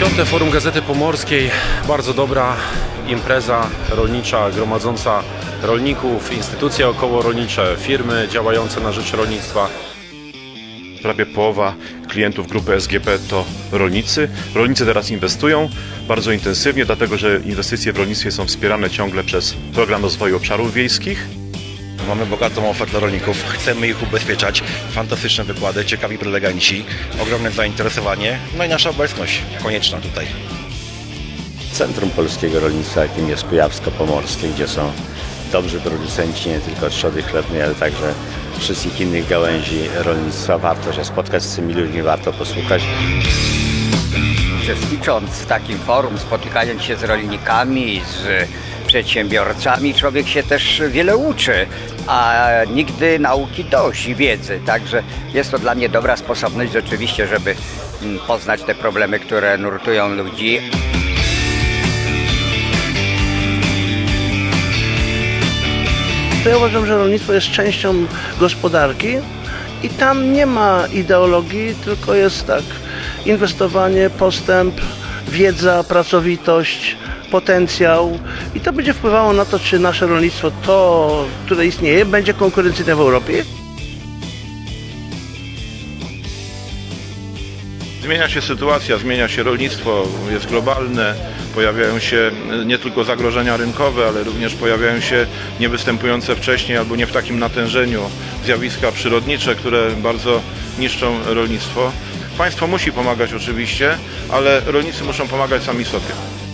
Szóste Forum Gazety Pomorskiej, bardzo dobra impreza rolnicza gromadząca rolników, instytucje okołorolnicze, firmy działające na rzecz rolnictwa. Prawie połowa klientów grupy SGP to rolnicy. Rolnicy teraz inwestują bardzo intensywnie, dlatego że inwestycje w rolnictwie są wspierane ciągle przez Program Rozwoju Obszarów Wiejskich. Mamy bogatą ofertę rolników, chcemy ich ubezpieczać. Fantastyczne wykłady, ciekawi prelegenci, ogromne zainteresowanie, no i nasza obecność konieczna tutaj. Centrum Polskiego Rolnictwa, jakim jest Kujawsko-Pomorskie, gdzie są dobrzy producenci nie tylko trzody chlebnej, ale także wszystkich innych gałęzi rolnictwa. Warto się spotkać z tymi ludźmi, warto posłuchać. Uczestnicząc w takim forum, spotykając się z rolnikami, z przedsiębiorcami, człowiek się też wiele uczy, a nigdy nauki dość i wiedzy. Także jest to dla mnie dobra sposobność rzeczywiście, żeby mm, poznać te problemy, które nurtują ludzi. Ja uważam, że rolnictwo jest częścią gospodarki i tam nie ma ideologii, tylko jest tak inwestowanie, postęp, wiedza, pracowitość, potencjał i to będzie wpływało na to, czy nasze rolnictwo, to, które istnieje, będzie konkurencyjne w Europie. Zmienia się sytuacja, zmienia się rolnictwo, jest globalne, pojawiają się nie tylko zagrożenia rynkowe, ale również pojawiają się niewystępujące wcześniej albo nie w takim natężeniu zjawiska przyrodnicze, które bardzo niszczą rolnictwo. Państwo musi pomagać oczywiście, ale rolnicy muszą pomagać sami sobie.